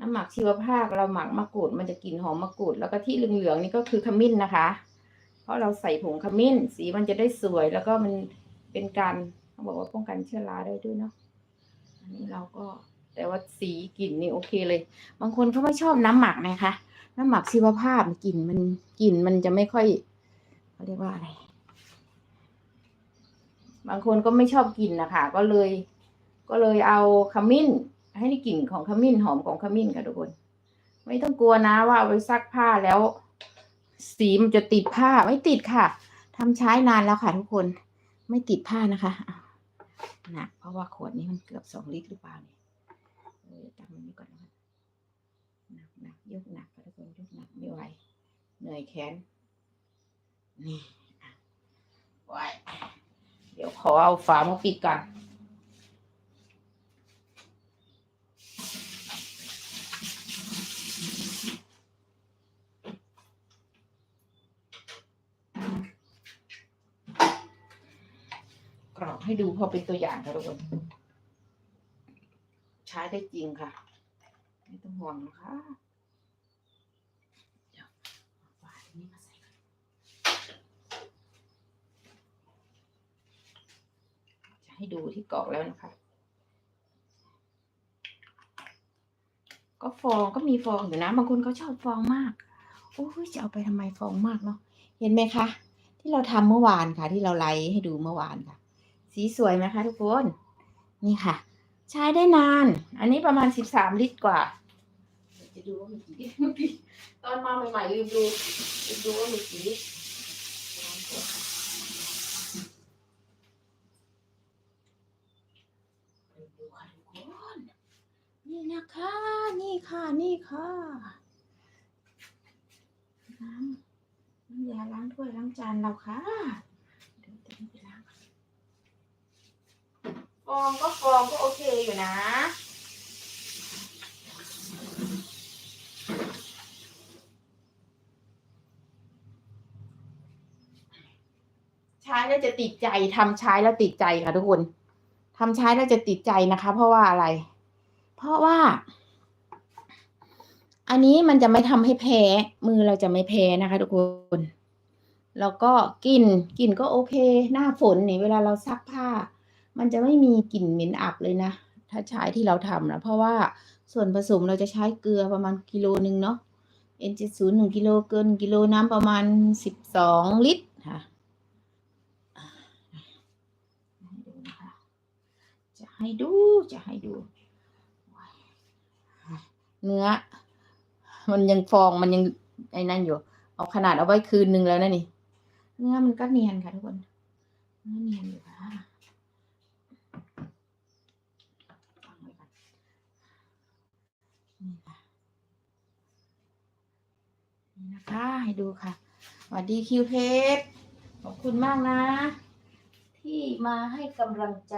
น้ำหมักชีวภาพเราหมักมะกรูดมันจะกลิ่นหอมมะกรูด แล้วก็ที่เหลืองๆนี่ก็คือขมิ้นนะคะ เพราะเราใส่ผงขมิ้น สีมันจะได้สวยแล้วก็มันเป็นการเขาบอกว่าป้องกันเชื้อราได้ด้วยเนาะอันนี้เราก็แต่ว่าสีกลิ่นนี่โอเคเลย บางคนเขาไม่ชอบน้ำหมักนะคะ น้ำหมักชีวภาพกลิ่นมันกลิ่นมันจะไม่ค่อยเขาเรียกว่าอะไรบางคนก็ไม่ชอบกลิ่นนะคะก็เลย ก็เลยเอาขมิ้น ให้ได้กลิ่นของขมิ้นหอมของขมิ้นค่ะทุกคน ไม่ต้องกลัวนะว่าเอาไปซักผ้าแล้ว สีมันจะติดผ้าไม่ติดค่ะทำใช้นานแล้วค่ะทุกคนไม่ติดผ้านะคะหนักเพราะว่าขวดนี้มันเกือบสองลิตรหรือเปล่าเนี่ยเออตั้งมันนี้ก่อนนะคะหนักหนักยกหนักค่ะทุกคนยกหนักไม่ไหวเหนื่อยแขนนี่อะไว้เดี๋ยวขอเอาฝามาปิดก่อน กรอกให้ดูพอเป็นตัวอย่างค่ะทุกคนใช้ได้จริงค่ะ ไม่ต้องห่วงนะคะเดี๋ยวฝาอันนี้มาใส่ก่อนจะให้ดูที่กรอกแล้วนะคะ ก็ฟองก็มีฟองอยู่นะบางคนเขาชอบฟองมากโอ้ยจะเอาไปทำไมฟองมากเนาะเห็นไหมคะ ที่เราทำเมื่อวานค่ะ ที่เราไลฟ์ให้ดูเมื่อวานค่ะ สีสวยไหมคะทุกคน นี่ค่ะ ใช้ได้นาน อันนี้ประมาณสิบสามลิตรกว่าจะดูว่ามีกี่ลิตรเมื่อกี้ตอนมาใหม่ๆลืมดูลืมดูว่ามีกี่ลิตรลองกดค่ะลืมดูค่ะทุกคนนี่นะคะ นี่ค่ะ นี่ค่ะน้ำน้ำยาล้างถ้วยล้างจานเราค่ะเดี๋ยวจะไปล้างก่อน ฟองก็ฟองก็โอเคอยู่นะ ใช้แล้วจะติดใจทำใช้แล้วติดใจค่ะทุกคนทำใช้แล้วจะติดใจนะคะ เพราะว่าอะไร เพราะว่า อันนี้มันจะไม่ทำให้แพ้มือเราจะไม่แพ้นะคะ ทุกคนแล้วก็กลิ่นกลิ่นก็โอเค หน้าฝนนี่เวลาเราซักผ้า มันจะไม่มีกลิ่นเหม็นอับเลยนะ ถ้าใช้ที่เราทำนะ เพราะว่าส่วนผสมเราจะใช้เกลือประมาณกิโลหนึ่งเนาะ N70 หนึ่งกิโลเกินกิโลน้ำประมาณสิบสองลิตรค่ะอ่าให้ดูนะคะจะให้ดูจะให้ดู เนื้อ มันยังฟองมันยังไอ้นั่นอยู่ เอาขนาดเอาไว้คืนนึงแล้วนะนี่ เนื้อมันก็เนียนค่ะทุกคนเนื้อเนียนอยู่ค่ะวางไว้ก่อนนี่ค่ะ นี่นะคะให้ดูค่ะสวัสดีคิวเพชรขอบคุณมากนะ ที่มาให้กำลังใจ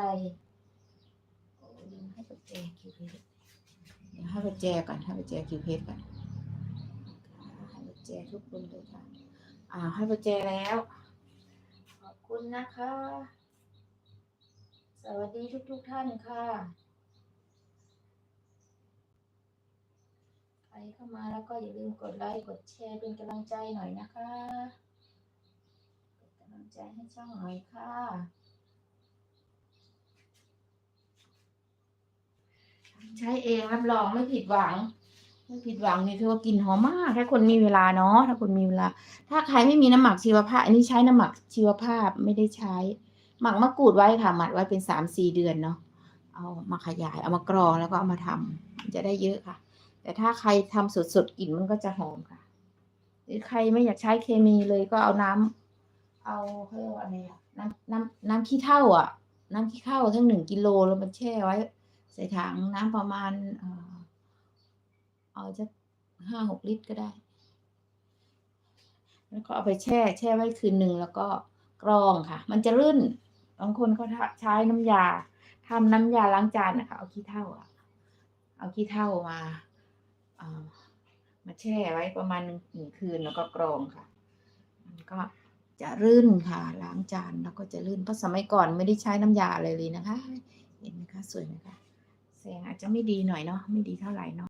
โอ้ลืมให้ปัจเจคิวเพชรเดี๋ยวให้ปัจแจก่อนให้ปัจแจคิวเพชรก่อนให้ปัจแจทุกคนเลยค่ะอ่าให้ปัจแจแล้ว ขอบคุณนะคะ สวัสดีทุกทุกท่านค่ะ ใคร เข้ามาแล้วก็อย่าลืมกดไลค์กดแชร์เป็นกำลังใจหน่อยนะคะเป็นกำลังใจให้ช่องหน่อยค่ะใช้เองรับรองไม่ผิดหวัง ไม่ผิดหวังนี่ถือว่ากินหอมมาก ถ้าคนมีเวลาเนาะถ้าคนมีเวลา ถ้าใครไม่มีน้ำหมักชีวภาพ อันนี้ใช้น้ำหมักชีวภาพไม่ได้ใช้ หมักมะกรูดไว้ค่ะหมักไว้เป็นสามสี่เดือนเนาะเอามาขยายเอามากรองแล้วก็เอามาทำมันจะได้เยอะค่ะ แต่ถ้าใครทำสดๆกลิ่นมันก็จะหอมค่ะ หรือใครไม่อยากใช้เคมีเลยก็เอาน้ำเอาเขาเรียกว่าอะไรอะน้ำน้ำน้ำขี้เถ้าอะ น้ำขี้เถ้าทั้งหนึ่งกิโลแล้วมันแช่ไว้ ใส่ถังน้ำประมาณเออเอาจะห้าหกลิตรก็ได้ แล้วก็เอาไปแช่ แช่ไว้คืนหนึ่งแล้วก็กรองค่ะ มันจะลื่นบางคนก็ใช้น้ำยาทำน้ำยาล้างจานนะคะเอาขี้เถ้าอะเอาขี้เถ้ามา มาแช่ไว้ประมาณหนึ่งคืนแล้วก็กรองค่ะ มันก็จะรื่นค่ะ ล้างจานแล้วก็จะรื่นเพราะสมัยก่อนไม่ได้ใช้น้ำยาอะไรเลยนะคะ เห็นไหมคะสวยไหมคะแสงอาจจะไม่ดีหน่อยเนาะไม่ดีเท่าไหร่เนาะ